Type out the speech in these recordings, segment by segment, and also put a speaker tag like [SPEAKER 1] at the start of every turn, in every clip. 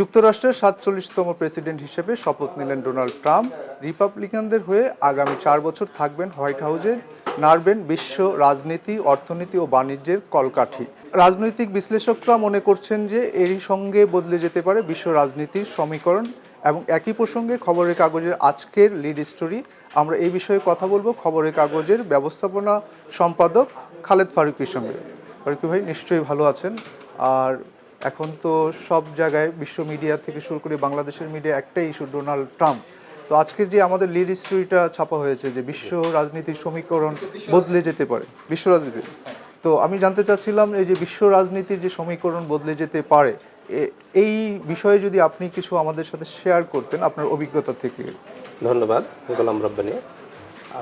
[SPEAKER 1] যুক্তরাষ্ট্রের সাতচল্লিশতম প্রেসিডেন্ট হিসেবে শপথ নিলেন ডোনাল্ড ট্রাম্প। রিপাবলিকানদের হয়ে আগামী চার বছর থাকবেন হোয়াইট হাউসে নাড়বেন বিশ্ব রাজনীতি, অর্থনীতি ও বাণিজ্যের কলকাঠি। রাজনৈতিক বিশ্লেষকরা মনে করছেন যে এরই সঙ্গে বদলে যেতে পারে বিশ্ব রাজনীতির সমীকরণ এবং একই প্রসঙ্গে খবরের কাগজের আজকের লিড স্টোরি। আমরা এই বিষয়ে কথা বলব খবরের কাগজের ব্যবস্থাপনা সম্পাদক খালেদ ফারুকির সঙ্গে। ফারুকি ভাই, নিশ্চয়ই ভালো আছেন। আর এখন তো সব জায়গায় বিশ্ব মিডিয়া থেকে শুরু করে বাংলাদেশের মিডিয়া একটাই ইস্যু, ডোনাল্ড ট্রাম্প। তো আজকের যে আমাদের লিড স্টোরিটা ছাপা হয়েছে যে বিশ্ব রাজনীতির সমীকরণ বদলে যেতে পারে, বিশ্ব রাজনীতি তো আমি জানতে চাচ্ছিলাম এই যে বিশ্ব রাজনীতির যে সমীকরণ বদলে যেতে পারে এই বিষয়ে যদি আপনি কিছু আমাদের সাথে শেয়ার করতেন আপনার অভিজ্ঞতা থেকে।
[SPEAKER 2] ধন্যবাদ, গোলাম রব্বানি।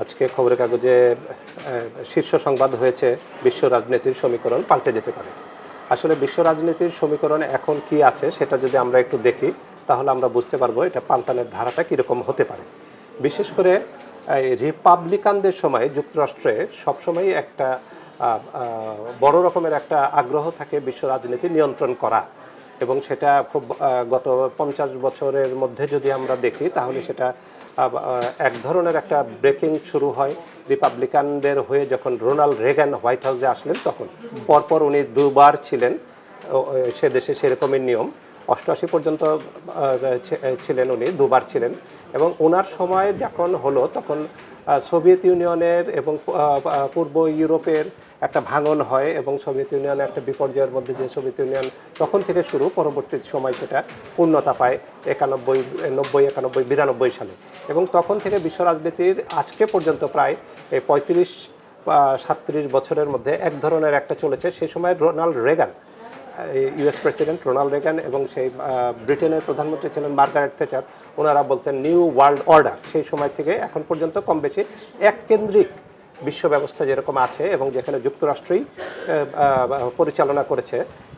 [SPEAKER 2] আজকে খবরের কাগজে শীর্ষ সংবাদ হয়েছে বিশ্ব রাজনীতির সমীকরণ পাল্টে যেতে পারে। আসলে বিশ্ব রাজনীতির সমীকরণ এখন কি আছে সেটা যদি আমরা একটু দেখি, তাহলে আমরা বুঝতে পারব এটা পাল্টানের ধারাটা কীরকম হতে পারে। বিশেষ করে রিপাবলিকানদের সময় যুক্তরাষ্ট্রে সবসময় একটা বড় রকমের একটা আগ্রহ থাকে বিশ্ব রাজনীতি নিয়ন্ত্রণ করা। এবং সেটা খুব গত পঞ্চাশ বছরের মধ্যে যদি আমরা দেখি, তাহলে সেটা এক ধরনের একটা ব্রেকিং শুরু হয়। রিপাবলিকানদের হয়ে যখন রোনাল্ড রেগান হোয়াইট হাউসে আসলেন, তখন পরপর উনি দুবার ছিলেন। সে দেশে সেরকমই নিয়ম। অষ্টআশি পর্যন্ত ছিলেন উনি, দুবার ছিলেন। এবং ওনার সময় যখন হলো, তখন সোভিয়েত ইউনিয়নের এবং পূর্ব ইউরোপের একটা ভাঙন হয় এবং সোভিয়েত ইউনিয়ন একটা বিপর্যয়ের মধ্যে দিয়ে সোভিয়েত ইউনিয়ন তখন থেকে শুরু, পরবর্তী সময় সেটা পূর্ণতা পায়, একানব্বই, নব্বই, একানব্বই, বিরানব্বই সালে। এবং তখন থেকে বিশ্ব রাজনীতির আজকে পর্যন্ত প্রায় পঁয়ত্রিশ সাতত্রিশ বছরের মধ্যে এক ধরনের একটা চলেছে। সেই সময় Ronald Reagan US president Ronald Reagan এবং সেই ব্রিটেনের প্রধানমন্ত্রী ছিলেন মার্গারেট থেচার ওনারা বলতেন নিউ ওয়ার্ল্ড অর্ডার সেই সময় থেকে এখন পর্যন্ত কম বেশি এক কেন্দ্রিক বিশ্ব ব্যবস্থা যেরকম আছে এবং যেখানে যুক্তরাষ্ট্রই পরিচালনা করেছে,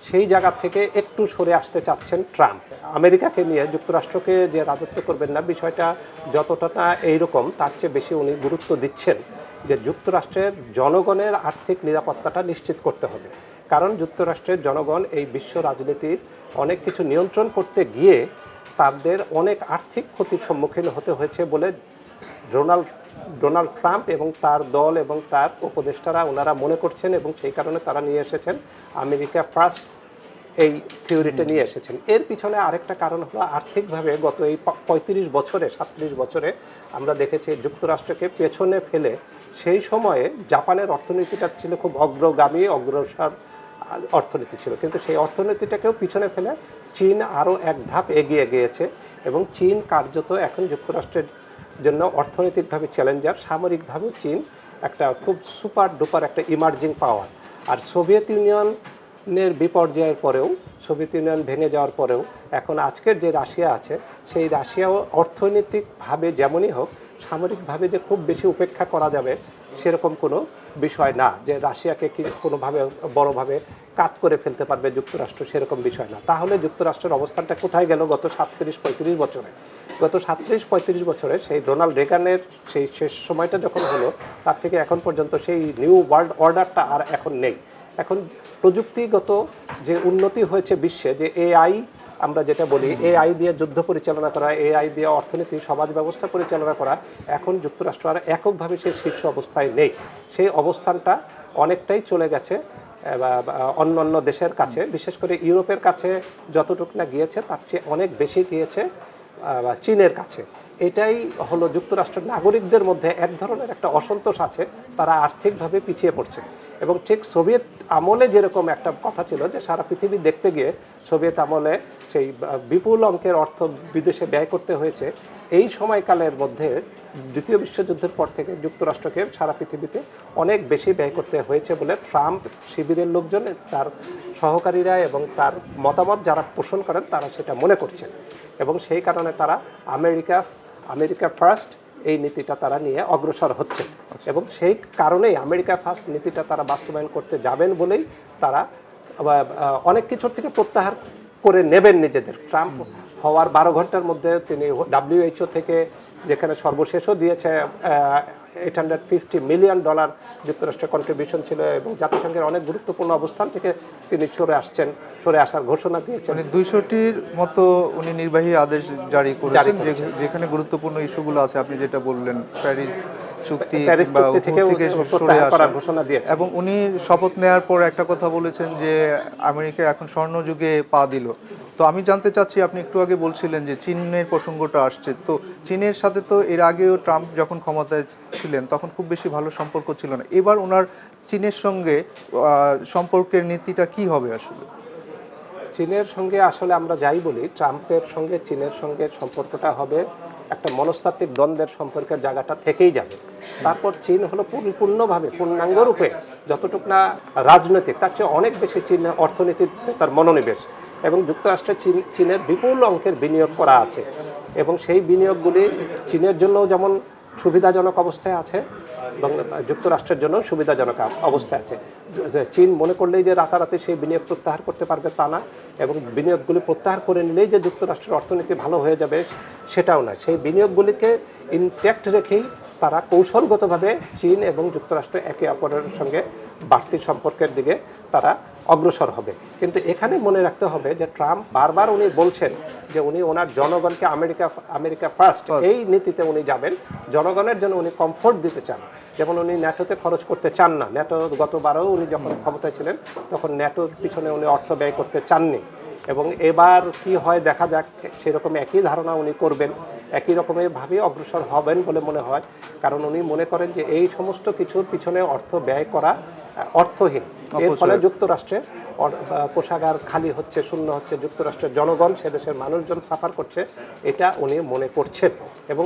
[SPEAKER 2] সেই জায়গা থেকে একটু সরে আসতে চাচ্ছেন ট্রাম্প। আমেরিকাকে নিয়ে যুক্তরাষ্ট্রকে যে রাজত্ব করবেন না, বিষয়টা যতটা না এইরকম, তার চেয়ে বেশি উনি গুরুত্ব দিচ্ছেন যে যুক্তরাষ্ট্রের জনগণের আর্থিক নিরাপত্তাটা নিশ্চিত করতে হবে। কারণ যুক্তরাষ্ট্রের জনগণ এই বিশ্ব রাজনীতির অনেক কিছু নিয়ন্ত্রণ করতে গিয়ে তাদের অনেক আর্থিক ক্ষতির সম্মুখীন হতে হয়েছে বলে ডোনাল্ড ডোনাল্ড ট্রাম্প এবং তার দল এবং তার উপদেষ্টারা ওনারা মনে করছেন এবং সেই কারণে তারা নিয়ে এসেছেন আমেরিকা ফার্স্ট এই থিওরিটা নিয়ে এসেছেন। এর পিছনে আরেকটা কারণ হলো আর্থিকভাবে গত এই পঁয়ত্রিশ বছরে, সাতত্রিশ বছরে আমরা দেখেছি যুক্তরাষ্ট্রকে পেছনে ফেলে সেই সময়ে জাপানের অর্থনীতিটা ছিল খুব অগ্রগামী, অগ্রসর অর্থনীতি ছিল। কিন্তু সেই অর্থনীতিটাকেও পিছনে ফেলে চীন আরও এক ধাপ এগিয়ে গিয়েছে এবং চীন কার্যত এখন যুক্তরাষ্ট্রের জন্য অর্থনৈতিকভাবে চ্যালেঞ্জার। সামরিকভাবেও চীন একটা খুব সুপার ডুপার একটা ইমার্জিং পাওয়ার। আর সোভিয়েত ইউনিয়নের বিপর্যয়ের পরেও, সোভিয়েত ইউনিয়ন ভেঙে যাওয়ার পরেও, এখন আজকের যে রাশিয়া আছে, সেই রাশিয়াও অর্থনৈতিকভাবে যেমনই হোক, সামরিকভাবে যে খুব বেশি উপেক্ষা করা যাবে সেরকম কোনো বিষয় না যে রাশিয়াকে কি কোনোভাবে বড়োভাবে কাত করে ফেলতে পারবে যুক্তরাষ্ট্র, সেরকম বিষয় না। তাহলে যুক্তরাষ্ট্রের অবস্থানটা কোথায় গেল গত সাতত্রিশ, পঁয়ত্রিশ বছরে? গত সাতত্রিশ, পঁয়ত্রিশ বছরে সেই ডোনাল্ড রেগানের সেই শেষ সময়টা যখন হলো, তার থেকে এখন পর্যন্ত সেই নিউ ওয়ার্ল্ড অর্ডারটা আর এখন নেই। এখন প্রযুক্তিগত যে উন্নতি হয়েছে বিশ্বে, যে এআই আমরা যেটা বলি এআই দিয়ে যুদ্ধ পরিচালনা করা এআই দিয়ে অর্থনীতি, সমাজ ব্যবস্থা পরিচালনা করা, এখন যুক্তরাষ্ট্র আর এককভাবে সেই শীর্ষ অবস্থায় নেই। সেই অবস্থানটা অনেকটাই চলে গেছে অন্য অন্য দেশের কাছে, বিশেষ করে ইউরোপের কাছে যতটুক না গিয়েছে, তার চেয়ে অনেক বেশি গিয়েছে চীনের কাছে। এটাই হলো যুক্তরাষ্ট্রের নাগরিকদের মধ্যে এক ধরনের একটা অসন্তোষ আছে, তারা আর্থিকভাবে পিছিয়ে পড়ছে। এবং ঠিক সোভিয়েত আমলে যেরকম একটা কথা ছিল যে সারা পৃথিবী দেখতে গিয়ে সোভিয়েত আমলে সেই বিপুল অঙ্কের অর্থ বিদেশে ব্যয় করতে হয়েছে, এই সময়কালের মধ্যে দ্বিতীয় বিশ্বযুদ্ধের পর থেকে যুক্তরাষ্ট্রকে সারা পৃথিবীতে অনেক বেশি ব্যয় করতে হয়েছে বলে ট্রাম্প শিবিরের লোকজন, তার সহকারীরা এবং তার মতামত যারা পোষণ করেন তারা সেটা মনে করছেন। এবং সেই কারণে তারা আমেরিকা আমেরিকা ফার্স্ট এই নীতিটা তারা নিয়ে অগ্রসর হচ্ছে। এবং সেই কারণেই আমেরিকা ফার্স্ট নীতিটা তারা বাস্তবায়ন করতে যাবেন বলেই তারা অনেক কিছুর থেকে প্রত্যাহার করে নেবেন নিজেদের। ট্রাম্প হওয়ার বারো ঘণ্টার মধ্যে তিনি ডাব্লিউএইচও থেকে যেখানে সর্বশেষও দিয়েছে eight hundred fifty million dollar যুক্তরাষ্ট্রের কন্ট্রিবিউশন ছিল এবং জাতিসংঘের অনেক গুরুত্বপূর্ণ অবস্থান থেকে তিনি সরে আসছেন সরে আসার ঘোষণা দিয়েছেন।
[SPEAKER 1] মানে দুইশোটির মতো উনি নির্বাহী আদেশ জারি করেছেন যেখানে গুরুত্বপূর্ণ ইস্যুগুলো আছে আপনি যেটা বললেন প্যারিস চুক্তি থেকে সরে
[SPEAKER 2] ঘোষণা দিয়েছে
[SPEAKER 1] এবং উনি শপথ নেওয়ার পর একটা কথা বলেছেন যে আমেরিকা এখন স্বর্ণযুগে পা দিল। তো আমি জানতে চাচ্ছি, আপনি একটু আগে বলছিলেন যে চীনের প্রসঙ্গটা আসছে। তো চীনের সাথে তো এর আগেও ট্রাম্প যখন ক্ষমতায় ছিলেন, তখন খুব বেশি ভালো সম্পর্ক ছিল না। এবার ওনার চীনের সঙ্গে সম্পর্কের নীতিটা কি হবে আসলে?
[SPEAKER 2] চীনের সঙ্গে আসলে আমরা যাই বলি, ট্রাম্পের সঙ্গে চীনের সঙ্গে সম্পর্কটা হবে, একটা মনস্তাত্ত্বিক দ্বন্দ্বের সম্পর্কের জায়গাটা থেকেই যাবে। তারপর চীন হলো পরিপূর্ণভাবে পূর্ণাঙ্গ রূপে, যতটুক না রাজনৈতিক, তার চেয়ে অনেক বেশি চীন অর্থনীতিতে তার মনোনিবেশ। এবং যুক্তরাষ্ট্রে চীন, চীনের বিপুল অঙ্কের বিনিয়োগ করা আছে। এবং সেই বিনিয়োগগুলি চীনের জন্য যেমন সুবিধাজনক অবস্থায় আছে এবং যুক্তরাষ্ট্রের জন্য সুবিধাজনক অবস্থায় আছে। চীন মনে করলেই যে রাতারাতি সেই বিনিয়োগ প্রত্যাহার করতে পারবে তা না এবং বিনিয়োগগুলি প্রত্যাহার করে নিলেই যে যুক্তরাষ্ট্রের অর্থনীতি ভালো হয়ে যাবে সেটাও না। সেই বিনিয়োগগুলিকে ইনট্যাক্ট রেখেই তারা কৌশলগতভাবে চীন এবং যুক্তরাষ্ট্র একে অপরের সঙ্গে বাড়তি সম্পর্কের দিকে তারা অগ্রসর হবে। কিন্তু এখানে মনে রাখতে হবে যে ট্রাম্প বারবার উনি বলছেন যে উনি ওনার জনগণকে আমেরিকা আমেরিকা ফার্স্ট এই নীতিতে উনি যাবেন। জনগণের জন্য উনি কমফোর্ট দিতে চান। যেমন উনি ন্যাটোতে খরচ করতে চান না। ন্যাটো গতবারও উনি যখন ক্ষমতায় ছিলেন তখন ন্যাটোর পিছনে উনি অর্থ ব্যয় করতে চাননি। এবং এবার কি হয় দেখা যাক সেরকম একই ধারণা উনি করবেন। একই রকমের ভাবে অগ্রসর হবেন বলে মনে হয়। কারণ উনি মনে করেন যে এই সমস্ত কিছুর পিছনে অর্থ ব্যয় করা অর্থহীন। এর ফলে যুক্তরাষ্ট্রে অর- বা কোষাগার খালি হচ্ছে শূন্য হচ্ছে যুক্তরাষ্ট্রের জনগণ সে দেশের মানুষজন সাফার করছে এটা উনি মনে করছেন। এবং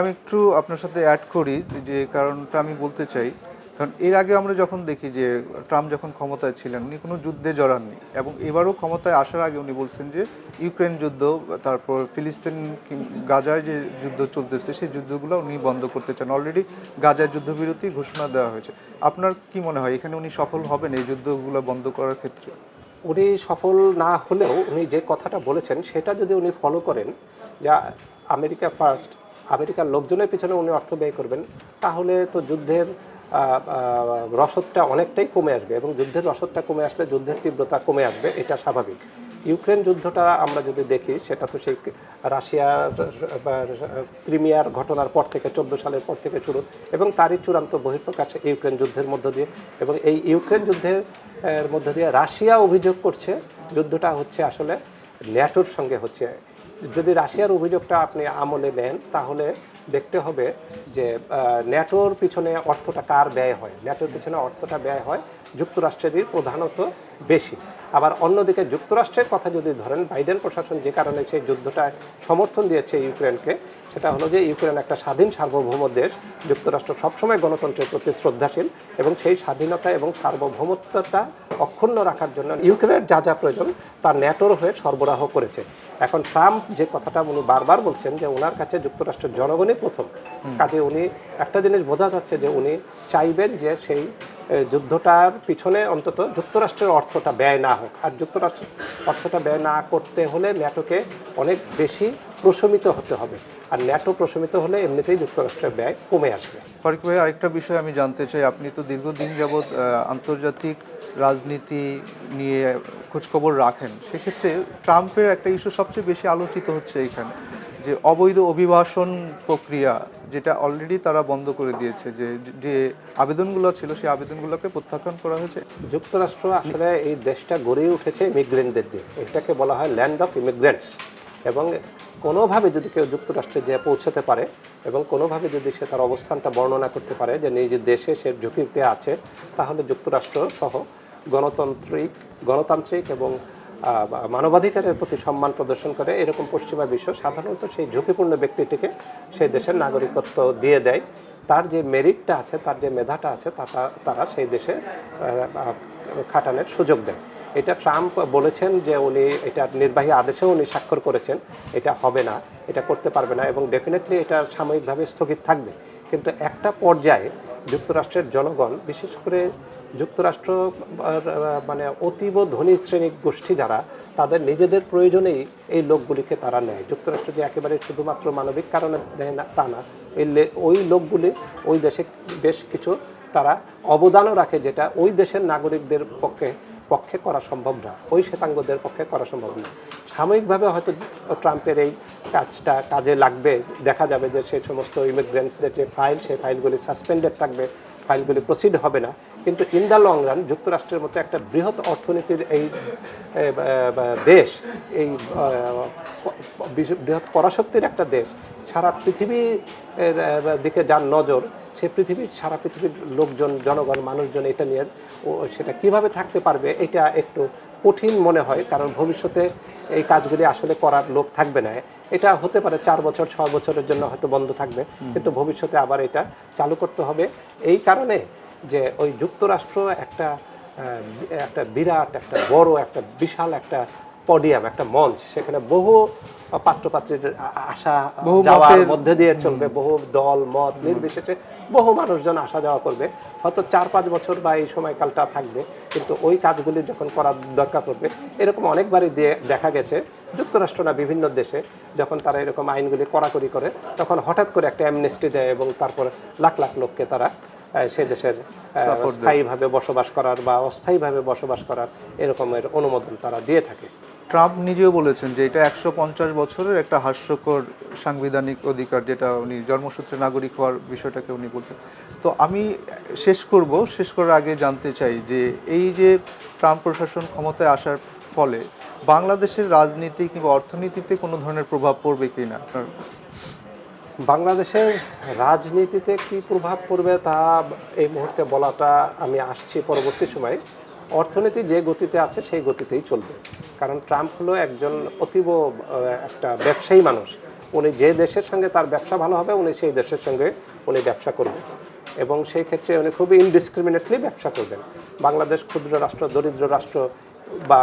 [SPEAKER 1] আমি একটু আপনার সাথে অ্যাড করি যে কারণটা আমি বলতে চাই। কারণ এর আগে আমরা যখন দেখি যে ট্রাম্প যখন ক্ষমতায় ছিলেন, উনি কোনো যুদ্ধে জড়াননি এবং এবারও ক্ষমতায় আসার আগে উনি বলছেন যে ইউক্রেন যুদ্ধ, তারপর ফিলিস্তিন গাজায় যে যুদ্ধ চলতেছে, সেই যুদ্ধগুলো উনি বন্ধ করতে চান। অলরেডি গাজায় যুদ্ধবিরতি ঘোষণা দেওয়া হয়েছে। আপনার কি মনে হয়, এখানে উনি সফল হবেন এই যুদ্ধগুলো বন্ধ করার ক্ষেত্রে?
[SPEAKER 2] উনি সফল না হলেও উনি যে কথাটা বলেছেন, সেটা যদি উনি ফলো করেন, যে আমেরিকা ফার্স্ট আমেরিকার লোকজনের পিছনে উনি অর্থ ব্যয় করবেন, তাহলে তো যুদ্ধের রসদটা অনেকটাই কমে আসবে এবং যুদ্ধের রসদটা কমে আসলে যুদ্ধের তীব্রতা কমে আসবে, এটা স্বাভাবিক। ইউক্রেন যুদ্ধটা আমরা যদি দেখি, সেটা তো সেই রাশিয়ার ক্রিমিয়ার ঘটনার পর থেকে, চোদ্দ সালের পর থেকে শুরু এবং তারই চূড়ান্ত বহিঃপ্রকাশ ইউক্রেন যুদ্ধের মধ্য দিয়ে এবং এই ইউক্রেন যুদ্ধের মধ্য দিয়ে রাশিয়া অভিযোগ করছে, যুদ্ধটা হচ্ছে আসলে ন্যাটোর সঙ্গে হচ্ছে। যদি রাশিয়ার অভিযোগটা আপনি আমলে নেন, তাহলে দেখতে হবে যে ন্যাটোর পিছনে অর্থটা কার ব্যয় হয়? ন্যাটোর পিছনে অর্থটা ব্যয় হয় যুক্তরাষ্ট্রেরই প্রধানত বেশি। আবার অন্যদিকে যুক্তরাষ্ট্রের কথা যদি ধরেন, বাইডেন প্রশাসন যে কারণে সেই যুদ্ধটা সমর্থন দিয়েছে ইউক্রেনকে সেটা হলো যে ইউক্রেন একটা স্বাধীন সার্বভৌম দেশ যুক্তরাষ্ট্র সবসময় গণতন্ত্রের প্রতি শ্রদ্ধাশীল এবং সেই স্বাধীনতা এবং সার্বভৌমত্বটা অক্ষুণ্ণ রাখার জন্য ইউক্রেনের যা যা প্রয়োজন তা ন্যাটোর হয়ে সরবরাহ করেছে। এখন ট্রাম্প যে কথাটা উনি বারবার বলছেন যে ওনার কাছে যুক্তরাষ্ট্রের জনগণই প্রথম। কাজে উনি একটা জিনিস বোঝা যাচ্ছে যে উনি চাইবেন যে সেই যুদ্ধটার পিছনে অন্তত যুক্তরাষ্ট্রের অর্থটা ব্যয় না হোক। আর যুক্তরাষ্ট্রের অর্থটা ব্যয় না করতে হলে ন্যাটোকে অনেক বেশি প্রশমিত হতে হবে। আর ন্যাটো প্রশমিত হলে এমনিতেই যুক্তরাষ্ট্রের ব্যয় কমে আসবে।
[SPEAKER 1] ফারুক ভাই আরেকটা বিষয় আমি জানতে চাই। আপনি তো দীর্ঘদিন যাবৎ আন্তর্জাতিক রাজনীতি নিয়ে খোঁজখবর রাখেন। সেক্ষেত্রে ট্রাম্পের একটা ইস্যু সবচেয়ে বেশি আলোচিত হচ্ছে এখানে যে অবৈধ অভিবাসন প্রক্রিয়া যেটা অলরেডি তারা বন্ধ করে দিয়েছে যে যে আবেদনগুলো ছিল সেই আবেদনগুলোকে প্রত্যাখ্যান করা হয়েছে।
[SPEAKER 2] যুক্তরাষ্ট্র আসলে এই দেশটা গড়ে উঠেছে ইমিগ্রেন্টদের দিয়ে। এটাকে বলা হয় ল্যান্ড অফ ইমিগ্রেন্টস এবং কোনোভাবে যদি কেউ যুক্তরাষ্ট্রে যে পৌঁছাতে পারে এবং কোনোভাবে যদি সে তার অবস্থানটা বর্ণনা করতে পারে যে নিজের দেশে সে ঝুঁকিতে আছে, তাহলে যুক্তরাষ্ট্র সহ গণতান্ত্রিক গণতান্ত্রিক এবং মানবাধিকারের প্রতি সম্মান প্রদর্শন করে এরকম পশ্চিমা বিশ্ব সাধারণত সেই ঝুঁকিপূর্ণ ব্যক্তিটিকে সেই দেশের নাগরিকত্ব দিয়ে দেয়। তার যে মেরিটটা আছে, তার যে মেধাটা আছে, তা তারা সেই দেশে খাটানোর সুযোগ দেয়। এটা ট্রাম্প বলেছেন যে উনি এটা নির্বাহী আদেশেও উনি স্বাক্ষর করেছেন, এটা হবে না, এটা করতে পারবে না এবং ডেফিনেটলি এটা সাময়িকভাবে স্থগিত থাকবে। কিন্তু একটা পর্যায়ে যুক্তরাষ্ট্রের জনগণ, বিশেষ করে যুক্তরাষ্ট্র মানে অতীব ধনী শ্রেণি গোষ্ঠী যারা, তাদের নিজেদের প্রয়োজনেই এই লোকগুলিকে তারা নেয়। যুক্তরাষ্ট্র যে একেবারে শুধুমাত্র মানবিক কারণে দেয় না, তা না। এই ওই লোকগুলি, ওই দেশে বেশ কিছু তারা অবদানও রাখে, যেটা ওই দেশের নাগরিকদের পক্ষে পক্ষে করা সম্ভব না। ওই শ্বেতাঙ্গদের পক্ষে করা সম্ভব না। সাময়িকভাবে হয়তো ট্রাম্পের এই কাজটা কাজে লাগবে। দেখা যাবে যে সেই সমস্ত ইমিগ্রেন্টসদের যে ফাইল সেই ফাইলগুলি সাসপেন্ডেড থাকবে ফাইলগুলি প্রসিড হবে না। কিন্তু ইন দ্য লং রান যুক্তরাষ্ট্রের মতো একটা বৃহৎ অর্থনীতির এই দেশ, এই বৃহৎ পরাশক্তির একটা দেশ সারা পৃথিবীর দিকে যার নজর সে পৃথিবীর সারা পৃথিবীর লোকজন জনগণ মানুষজন এটা নিয়ে ও সেটা কীভাবে থাকতে পারবে এটা একটু কঠিন মনে হয় কারণ ভবিষ্যতে এই কাজগুলি আসলে করার লোক থাকবে না। এটা হতে পারে চার বছর ছয় বছরের জন্য হয়তো বন্ধ থাকবে কিন্তু ভবিষ্যতে আবার এটা চালু করতে হবে। এই কারণে যে ওই যুক্তরাষ্ট্র একটা একটা বিরাট একটা বড় একটা বিশাল একটা পডিয়াম একটা মঞ্চ সেখানে বহু পাত্রপাত্রীর আসা
[SPEAKER 1] বহু
[SPEAKER 2] যাওয়ার মধ্যে দিয়ে চলবে বহু দল মত নির্বিশেষে বহু মানুষজন আসা যাওয়া করবে। হয়তো চার পাঁচ বছর বা এই সময়কালটা থাকবে কিন্তু ওই কাজগুলি যখন করার দরকার পড়বে এরকম অনেকবারই দিয়ে দেখা গেছে যুক্তরাষ্ট্র না বিভিন্ন দেশে যখন তারা এরকম আইনগুলি কড়াকড়ি করে তখন হঠাৎ করে একটা অ্যামনেস্টি দেয় এবং তারপর লাখ লাখ লোককে তারা সে দেশের স্থায়ীভাবে বসবাস করার বা অস্থায়ীভাবে বসবাস করার এরকমের অনুমোদন তারা দিয়ে থাকে।
[SPEAKER 1] ট্রাম্প নিজেও বলেছেন যে এটা একশো পঞ্চাশ বছরের একটা হাস্যকর সাংবিধানিক অধিকার যেটা উনি জন্মসূত্রে নাগরিক হওয়ার বিষয়টাকে উনি বলছেন। তো আমি শেষ করব, শেষ করার আগে জানতে চাই যে এই যে ট্রাম্প প্রশাসন ক্ষমতায় আসার ফলে বাংলাদেশের রাজনীতি কিংবা অর্থনীতিতে কোনো ধরনের প্রভাব পড়বে কি না?
[SPEAKER 2] বাংলাদেশের রাজনীতিতে কি প্রভাব পড়বে তা এই মুহূর্তে বলাটা আমি আসছি পরবর্তী সময়ে। অর্থনীতি যে গতিতে আছে, সেই গতিতেই চলবে। কারণ ট্রাম্প হলো একজন অতীব একটা ব্যবসায়ী মানুষ। উনি যে দেশের সঙ্গে তার ব্যবসা ভালো হবে, উনি সেই দেশের সঙ্গে উনি ব্যবসা করবেন। এবং সেই ক্ষেত্রে উনি খুবই ইনডিসক্রিমিনেটলি ব্যবসা করবেন। বাংলাদেশ ক্ষুদ্র রাষ্ট্র, দরিদ্র রাষ্ট্র বা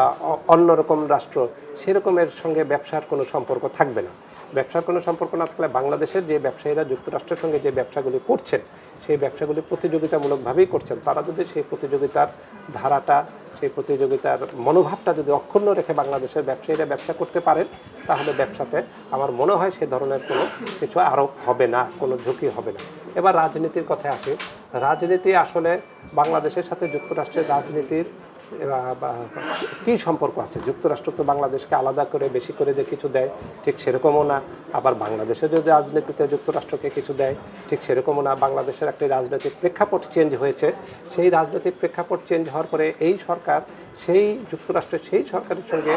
[SPEAKER 2] অন্যরকম রাষ্ট্র, সেরকমের সঙ্গে ব্যবসার কোনো সম্পর্ক থাকবে না। ব্যবসার কোনো সম্পর্ক না থাকলে বাংলাদেশের যে ব্যবসায়ীরা যুক্তরাষ্ট্রের সঙ্গে যে ব্যবসাগুলি করছেন, সেই ব্যবসাগুলি প্রতিযোগিতামূলকভাবেই করছেন। তারা যদি সেই প্রতিযোগিতার ধারাটা, সেই প্রতিযোগিতার মনোভাবটা যদি অক্ষুণ্ণ রেখে বাংলাদেশের ব্যবসায়ীরা ব্যবসা করতে পারেন, তাহলে ব্যবসাতে আমার মনে হয় সে ধরনের কোনো কিছু আরোপ হবে না, কোনো ঝুঁকি হবে না। এবার রাজনীতির কথায় আসি। রাজনীতি আসলে বাংলাদেশের সাথে যুক্তরাষ্ট্রের রাজনীতির কি সম্পর্ক আছে? যুক্তরাষ্ট্র তো বাংলাদেশকে আলাদা করে, বেশি করে যে কিছু দেয়, ঠিক সেরকমও না। আবার বাংলাদেশে যদি রাজনীতিতে যুক্তরাষ্ট্রকে কিছু দেয়, ঠিক সেরকমও না। বাংলাদেশের একটি রাজনৈতিক প্রেক্ষাপট চেঞ্জ হয়েছে। সেই রাজনৈতিক প্রেক্ষাপট চেঞ্জ হওয়ার পরে এই সরকার, সেই যুক্তরাষ্ট্রের সেই সরকারের সঙ্গে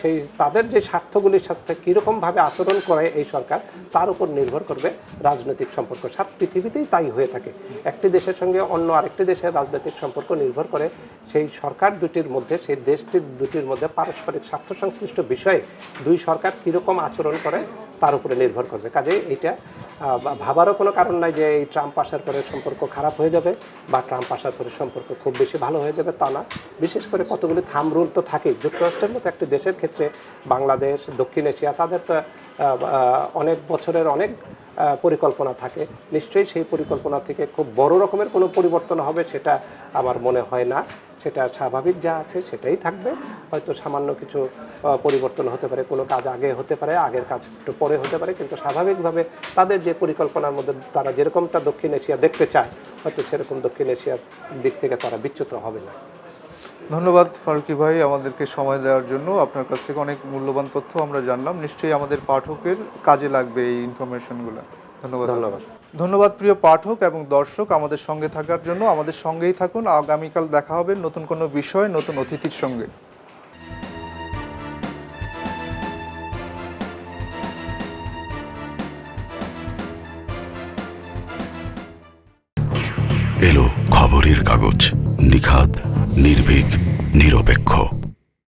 [SPEAKER 2] সেই তাদের যে স্বার্থগুলির সাথে কীরকমভাবে আচরণ করে এই সরকার, তার উপর নির্ভর করবে রাজনৈতিক সম্পর্ক। সারা পৃথিবীতেই তাই হয়ে থাকে। একটি দেশের সঙ্গে অন্য আরেকটি দেশের রাজনৈতিক সম্পর্ক নির্ভর করে। সেই সরকার দুটির মধ্যে, সেই দেশটির দুটির মধ্যে পারস্পরিক স্বার্থ সংশ্লিষ্ট বিষয়ে দুই সরকার কীরকম আচরণ করে, তার উপরে নির্ভর করবে। কাজে এইটা ভাবারও কোনো কারণ নাই যে এই ট্রাম্প আসার পরে সম্পর্ক খারাপ হয়ে যাবে বা ট্রাম্প আসার পরে সম্পর্ক খুব বেশি ভালো হয়ে যাবে তা না। বিশেষ করে কতগুলি থাম রুল তো থাকেই। যুক্তরাষ্ট্রের মতো একটি দেশের ক্ষেত্রে বাংলাদেশ, দক্ষিণ এশিয়া, তাদের তো অনেক বছরের অনেক পরিকল্পনা থাকে। নিশ্চয়ই সেই পরিকল্পনা থেকে খুব বড় রকমের কোনো পরিবর্তন হবে সেটা আমার মনে হয় না। সেটা স্বাভাবিক যা আছে সেটাই থাকবে। হয়তো সামান্য কিছু পরিবর্তন হতে পারে, কোনো কাজ আগে হতে পারে, আগের কাজ একটু পরে হতে পারে, কিন্তু স্বাভাবিকভাবে তাদের যে পরিকল্পনার মধ্যে তারা যেরকমটা দক্ষিণ এশিয়া দেখতে চায়, হয়তো সেরকম দক্ষিণ এশিয়ার দিক থেকে তারা বিচ্যুত হবে না।
[SPEAKER 1] ধন্যবাদ ফারুকি ভাই আমাদেরকে সময় দেওয়ার জন্য। আপনার কাছ থেকে অনেক মূল্যবান তথ্য আমরা জানলাম। নিশ্চয়ই আমাদের পাঠকের কাজে লাগবে এই ইনফরমেশনগুলো। ধন্যবাদ।
[SPEAKER 2] ধন্যবাদ।
[SPEAKER 1] ধন্যবাদ প্রিয় পাঠক এবং দর্শক আমাদের সঙ্গে থাকার জন্য। আমাদের সঙ্গেই থাকুন। আগামীকাল দেখা হবে নতুন কোনো বিষয় নতুন অতিথির সঙ্গে।
[SPEAKER 3] নির্ভীক নিরপেক্ষ।